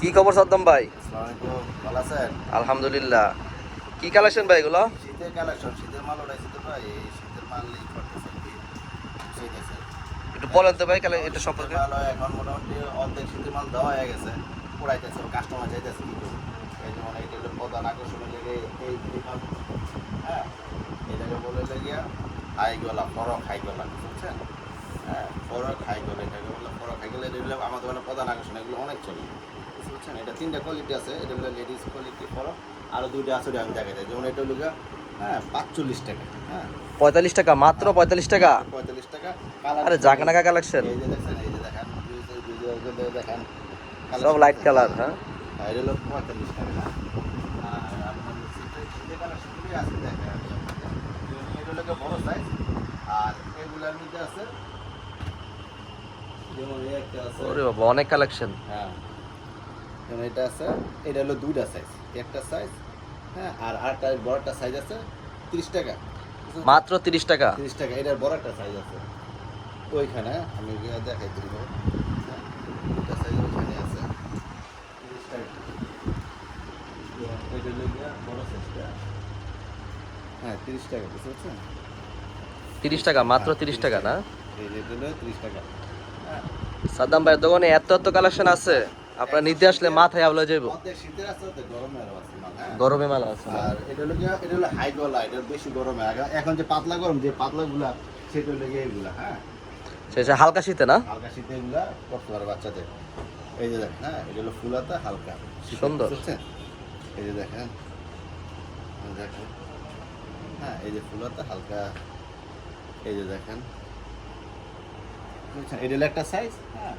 কি খবর সাদ্দাম ভাই? ভালো আলহামদুলিল্লাহ। কি কালেকশন ভাই এগুলো? শীতের কালেকশন শীতের মাল তো ভাই শীতের মাল এই একটু বলেন তো ভাই এটা সম্পর্কে। মাল এখন মোটামুটি অর্ধেক শীতের মাল দেওয়া হয়ে গেছে পুরাইতেছে কাস্টমার চাইতেছে কি করব এই যেমন এইটা হলো প্রধান আকর্ষণের লেগে এই এই মাল হ্যাঁ এটাকে বলে লেগিয়া হাই গলা ফরক হাই গলা বুঝছেন? হ্যাঁ ফরক হাই গলা এটাকে বলে ফরক হাই গলা এটা আমাদের মানে প্রধান আকর্ষণ এগুলো অনেক চলে। বুঝতে পারছেন এটা তিনটা কোয়ালিটি আছে এটা হলো লেডিস কোয়ালিটি ফরক আরও দুইটা আছে আমি দিই। যেমন এটা হলো হ্যাঁ পাঁচচল্লিশ টাকা হ্যাঁ। পঁয়তাল্লিশ টাকা মাত্র পঁয়তাল্লিশ টাকা? পঁয়তাল্লিশ টাকা আরে জাকনাকা কালেকশন এই যে দেখছেন এই যে দেখেন দেখেন সব লাইট কালার হ্যাঁ। এটা হলো পঁয়তাল্লিশ টাকা দেখেন অনেক কালেকশন হ্যাঁ। যেমন এটা আছে এটা হলো দুইটা সাইজ একটা সাইজ হ্যাঁ আর আরেকটা বড়টা সাইজ আছে তিরিশ টাকা। মাত্র তিরিশ টাকা? তিরিশ টাকা এটার বড় একটা সাইজ আছে। ওইখানে আমি গিয়ে দেখাই দিব। হ্যাঁ, দুটা সাইজ ওইখানে আছে। এটা গিয়া বড় সাইজটা হ্যাঁ তিরিশ টাকা বুঝতে পারছেন? তিরিশ টাকা মাত্র তিরিশ টাকা না? তিরিশ টাকা। হ্যাঁ সাদ্দাম ভাইয়ের দোকানে এত এত কালেকশন আছে। আপনার নিতে আসলে মাথায় আবলা যাইব। গরমে মাল আছে। আর এটা হলো এটা হলো হাই গলা এটা বেশি গরমে। আগে- এখন যে পাতলা গরম যে পাতলা গুলা সেটা হলো এগুলা হ্যাঁ? সে সে হালকা শীতে না? হালকা শীতে এগুলা করতে পারে বাচ্চাদের। এই যে দেখেন হ্যাঁ? এটা হলো ফুলাতা হালকা সুন্দর। এই যে দেখেন এই দেখেন হ্যাঁ? এই যে ফুলাতা হালকা এই যে দেখেন এটা হলো একটা সাইজ হ্যাঁ?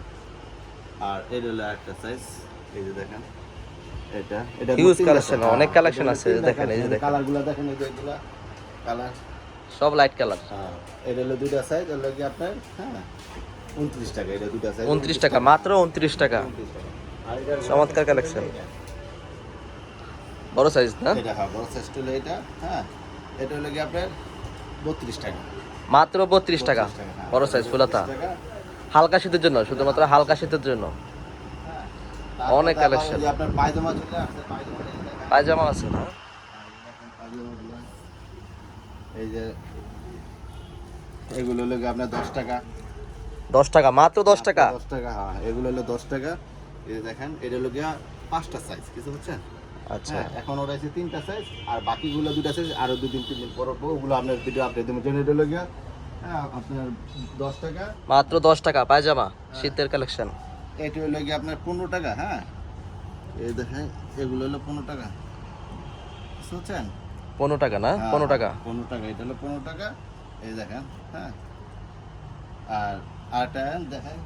আর এটা হলো একটা সাইজ এই যে দেখেন এটা এটা collection, size, অনেক এটা আছে, দেখেন, এই যে দেখেন। কালারগুলো দেখেন এই যে এগুলা কালার সব লাইট কালার হ্যাঁ এটা হলো দুইটা সাইজ এটা হলো কি আপনার? হ্যাঁ উনত্রিশ টাকা এটা দুইটা সাইজ উনত্রিশ টাকা মাত্র উনত্রিশ টাকা। চমৎকার collection। বড় সাইজ না? এটা হ্যাঁ বড় সাইজটা হলো এটা হ্যাঁ এটা হলো কি আপনার? বত্রিশ টাকা। মাত্র বত্রিশ টাকা। 32 হ্যাঁ। বড় সাইজ ফুলাতা। 32। হালকা শীতের জন্য শুধুমাত্র হালকা শীতের জন্য। অনেক আপনার পায়জামা আছে না? এই যে এগুলো হলো আপনার দশ টাকা। দশ টাকা মাত্র দশ টাকা? দশ টাকা হ্যাঁ এগুলো হলো দশ টাকা। এই যে দেখেন এটা হলো গিয়া পাঁচটা সাইজ কিছু বুঝছেন? আচ্ছা। হ্যাঁ এখন ওটা আছে তিনটা সাইজ আর বাকিগুলো দুটা সাইজ আরও দুদিন তিন দিন পর ওগুলো আপনার ভিডিও আপডেট দেবেন জেনে এটা হলো গিয়া আপনার দশ টাকা। মাত্র দশ টাকা পায়জামা শীতের কালেকশন এটা হলো গিয়ে আপনার পনেরো টাকা হ্যাঁ? এই দেখেন এগুলো হলো পনেরো টাকা। বুঝছেন পনেরো টাকা না? হ্যাঁ, পনেরো টাকা। পনেরো টাকা এটা হলো পনেরো টাকা। এই দেখেন হ্যাঁ? আর আরেকটা দেখেন।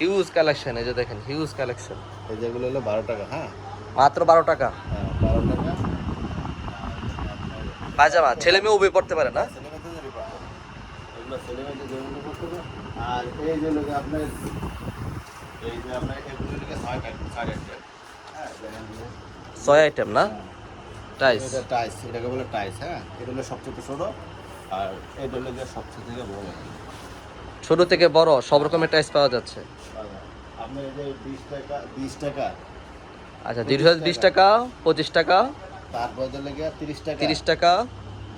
হিউজ কালেকশন এই যে দেখেন হিউজ কালেকশন এই যেগুলো হলো বারো টাকা হ্যাঁ? মাত্র বারো টাকা। হ্যাঁ বারো টাকা পায়জামা ছেলে মেয়ে উবে পড়তে পারে না। আর এই যে লোক আপনার এই যে আপনার এগুলো লোকে ছয় ছয় টাকা হ্যাঁ। ছয় আইটেম না? টাইস এটা টাইস এটাকে বলে টাইস হ্যাঁ? এটা হলো সবচেয়ে ছোট আর এটা হলো সবচেয়ে থেকে বড়। ছোট থেকে বড় সব রকমের টাইস পাওয়া যাচ্ছে। আপনার এই যে বিশ টাকা বিশ টাকা। আচ্ছা দীর্ঘ বিশ টাকা পঁচিশ টাকা গিয়ে তিরিশ টাকা। তিরিশ টাকা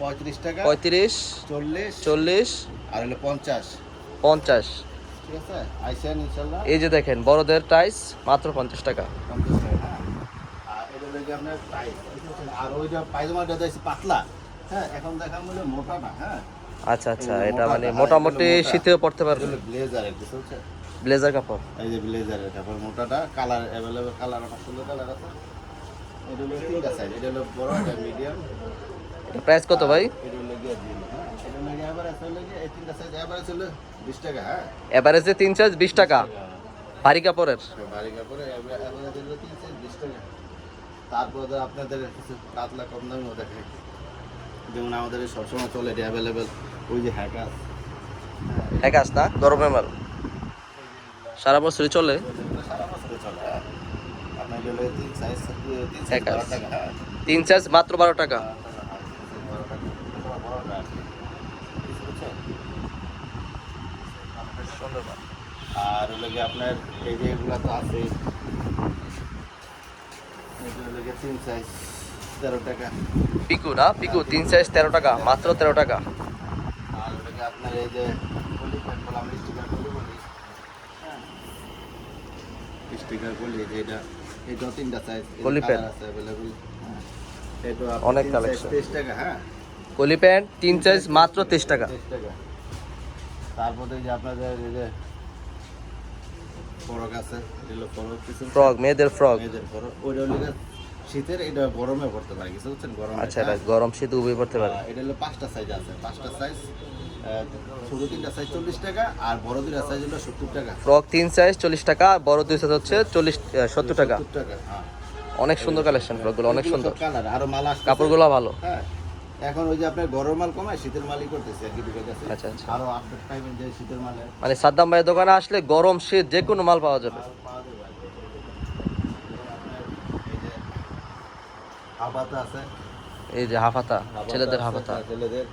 পঁয়ত্রিশ টাকা পঁয়ত্রিশ চল্লিশ চল্লিশ আর হলো পঞ্চাশ। পঞ্চাশ। ঠিক আছে? আইসেন ইনশাল্লাহ। এই যে দেখেন বড়দের টাইস মাত্র পঞ্চাশ টাকা। পঞ্চাশ টাকা হ্যাঁ। আর এটা হলো আপনার টাইস আর ওই যে পায়জামাটা দিয়েছে পাতলা। হ্যাঁ এখন দেখা মনে মোটা না হ্যাঁ। আচ্ছা আচ্ছা এটা মানে মোটামুটি শীতেও পড়তে পারবে। কিছু ব্লেজার কাপড়। এই যে ব্লেজারের তারপর মোটাটা। কালার অ্যাভেলেবেল কালার আমার সুন্দর কালার আছে। এটা হলো তিনটা সাইজ এটা হলো বড় এটা মিডিয়াম প্রাইস কত ভাই? এটা হলো গিয়ে জিরো এটা হলো গিয়ে এভারেজ হলো গিয়ে এই তিনটা সাইজ এভারেজ হলো বিশ টাকা হ্যাঁ? এভারেজে তিন চার্জ বিশ টাকা। ভারী কাপড়ের? এভারেজ হলো তিন সাইজ টাকা। তারপর আপনাদের কিছু পাতলা কম দামিও দেখে যেমন আমাদের সবসময় চলে এটা অ্যাভেলেবেল ওই যে আস না? গরমের মাল সারা বছরই চলে? সারা বছরে চলে হ্যাঁ। আপনার গেলে তিন সাইজ তিন সাইজ হ্যাকার। বারো টাকা চার্জ মাত্র বারো টাকা। আর হলো গিয়ে আপনার এই যে এগুলা তো আছে। তিন সাইজ তেরো টাকা। পিকু না পিকু তিন সাইজ তেরো টাকা মাত্র তেরো টাকা। আর হলো গিয়ে আপনার এই যে স্টিকার বলি হ্যাঁ স্টিকার কলি এই যে এটা তিনটা সাইজ কলি প্যান্ট। আছে অ্যাভেলেবল এটা অনেক কালেকশন তেইশ টাকা হ্যাঁ। কলি প্যান্ট তিন সাইজ মাত্র তেইশ টাকা। তেইশ টাকা। তারপরে যে আপনাদের এই যে ফ্রক আছে ফরক মেয়েদের ফ্রক। মেয়েদের ফ্রক। ওইটা হলো শীতের এটা গরমে পড়তে পারে কিছু বুঝছেন গরমে আচ্ছা এটা গরম শীত উভয় পড়তে পারে। এটা হলো পাঁচটা সাইজ আছে। পাঁচটা সাইজ ছোট তিনটা সাইজ চল্লিশ টাকা আর বড় দুইটা সাইজ হলো সত্তর টাকা। ফ্রক তিন সাইজ চল্লিশ টাকা বড় দুই সাইজ হচ্ছে চল্লিশ সত্তর টাকা। হ্যাঁ। অনেক সুন্দর কালেকশন ফ্রকগুলো অনেক সুন্দর। কালার আরও মাল কাপড়গুলো ভালো। হ্যাঁ। এখন ওই যে আপনার গরম মাল কমায় শীতের মালই করতেছে আর কি কাছে আচ্ছা, আচ্ছা। আরও আপডেট পাইবেন যে শীতের মালে। মানে সাদ্দাম ভাইয়ের দোকানে আসলে গরম শীত যে কোনো মাল পাওয়া যাবে। মাল পাওয়া যাবে আর কি। আপনার এই যে হাবাতা আছে। এই যে হাফাতা ছেলেদের হাফাতা। হ্যাঁ, ছেলেদের।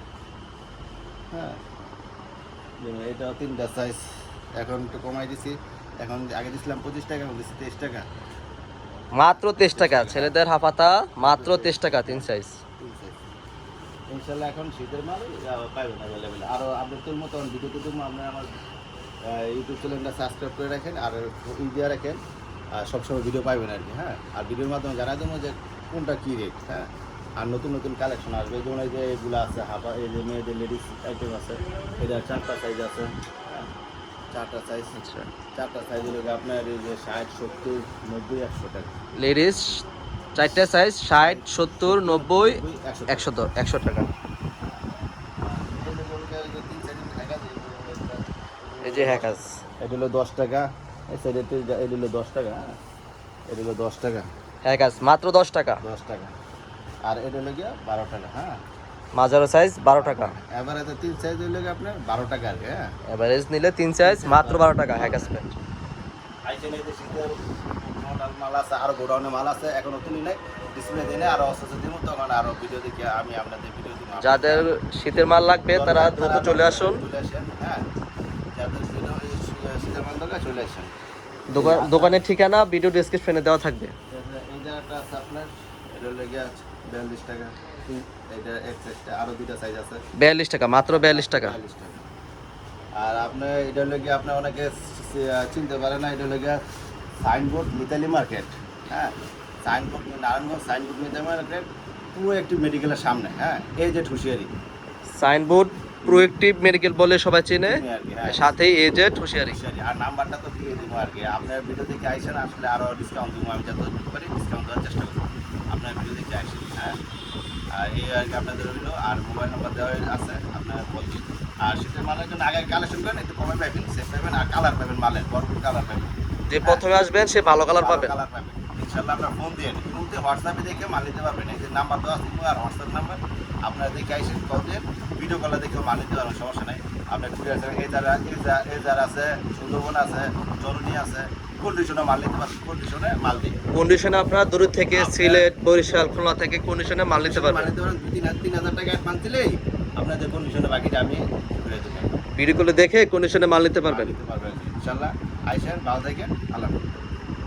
হ্যাঁ। যেমন এটাও তিনটা সাইজ এখন একটু কমাই দিছি। এখন আগে দিছিলাম পঁচিশ টাকা এখন দিচ্ছি তেইশ টাকা। মাত্র তেইশ টাকা ছেলেদের হাফাতা মাত্র তেইশ টাকা তিন সাইজ। ইনশাল্লাহ এখন শীতের মাল পাইবেন অ্যাভেলেবেল আরও আপডেটের মতো ভিডিও টুটু আপনার আমার ইউটিউব চ্যানেলটা সাবস্ক্রাইব করে রাখেন। আর ই দিয়ে রাখেন আর সবসময় ভিডিও পাইবেন আর কি হ্যাঁ। আর ভিডিওর মাধ্যমে জানাই দেবো যে কোনটা কী রেট হ্যাঁ। আর নতুন নতুন কালেকশন আসবে। যেমন এই যে এগুলো আছে হাফা এই যে মেয়েদের লেডিস আইটেম আছে এটা চারটা সাইজ আছে হ্যাঁ, চারটা সাইজ আচ্ছা। চারটা সাইজ হলো আপনার এই যে ষাট সত্তর নব্বই একশো টাকা। লেডিস চারটে সাইজ ষাট সত্তর নব্বই একশো একশো টাকা। এই যে হ্যাকাস এটা হলো দশ টাকা। এই সাইডে এটা হলো দশ টাকা হ্যাঁ। এটা হলো দশ টাকা। হ্যাকাস মাত্র দশ টাকা। দশ টাকা। আর এটা হলো গিয়ে বারো টাকা হ্যাঁ? মাজারো সাইজ বারো টাকা। এবার এত তিন সাইজ হইলে গিয়ে আপনার বারো টাকা আর হ্যাঁ? এভারেজ নিলে তিন সাইজ মাত্র বারো টাকা হ্যাকাস প্যান্ট আইসেন এই যে শীতের মডেল মাল আছে আরও গোডাউনে মাল আছে এখনও তুলি নাই। ডিসপ্লে দিনে আরও অস্ত্র দিব তখন আরও ভিডিও দেখে আমি আপনাদের ভিডিও দিব যাদের শীতের মাল লাগবে তারা দ্রুত চলে আসুন। চলে আসেন হ্যাঁ? যাদের শীতের মাল দরকার চলে আসেন। দোকান দোকানের ঠিকানা ভিডিও ডেসক্রিপশনে দেওয়া থাকবে। জায়গাটা আছে আপনার এটা হলো গিয়ে বিয়াল্লিশ টাকা। এটা এক সাইজটা আরও দুইটা সাইজ আছে। বিয়াল্লিশ টাকা মাত্র বিয়াল্লিশ টাকা? বিয়াল্লিশ টাকা। আর আপনার এটা হলো গিয়ে আপনার অনেকে চিনতে পারে না এটা হলো গিয়ে সাইনবোর্ড মিতালি মার্কেট। হ্যাঁ? Signboard Narayanganj signboard Mitali market পুরো একটি মেডিকেলের সামনে হ্যাঁ? এই যে হুঁশিয়ারি সাইনবোর্ড প্রোয়েক্টিভ মেডিকেল বলে সবাই চেনে। হ্যাঁ। সাথেই এজেড হুঁশিয়ারি। আর নাম্বারটা তো দিয়ে দিব আর কি। আপনার ভিডিও দেখে আইসেন আসলে আরও ডিসকাউন্ট দিব। আমি যত পারি ডিসকাউন্ট দেওয়ার চেষ্টা করব। আপনার ভিডিও দেখে আসেন হ্যাঁ। আর এই আর কি আপনাদের হইল আর মোবাইল নাম্বার দেওয়া আছে আপনার কল দিন আর শীতের মালের জন্য আগে কালেকশন করেন একটু কমে পাবেন সেফ পাবেন আর কালার পাবেন মালের ভরপুর কালার পাবেন যে প্রথমে আসবেন সে ভালো কালার পাবেন কালার পাবেন ইনশাল্লাহ আপনার ফোন দিয়ে ইমুতে হোয়াটসঅ্যাপে দেখে মাল নিতে পারবেন। এই যে নাম্বার দেওয়া আছে আর হোয়াটসঅ্যাপ নাম্বার আপনারা দেখে আইসেন কল ভিডিও কলে দেখে মাল নিতে পারবেন সমস্যা নাই। আপনার ঘুরে যা এই যারা আছে সুন্দরবন আছে জরুরি আছে কন্ডিশনে মাল নিতে পারবেন কন্ডিশনে মাল কন্ডিশনে আপনারা দূর থেকে সিলেট বরিশাল খুলনা থেকে কন্ডিশনে মাল নিতে মাল পারবেন। নিতে পারেন তিন হাজার তিন হাজার টাকা অ্যাডভান্স দিলেই আপনাদের কন্ডিশনে বাকিটা আমি ঘুরে দেবো ভিডিও করে দেখে কন্ডিশনে মাল নিতে পারবেন। নিতে পারবেন ইনশাল্লাহ। আইসেন ভালো থাকেন আল্লাহ।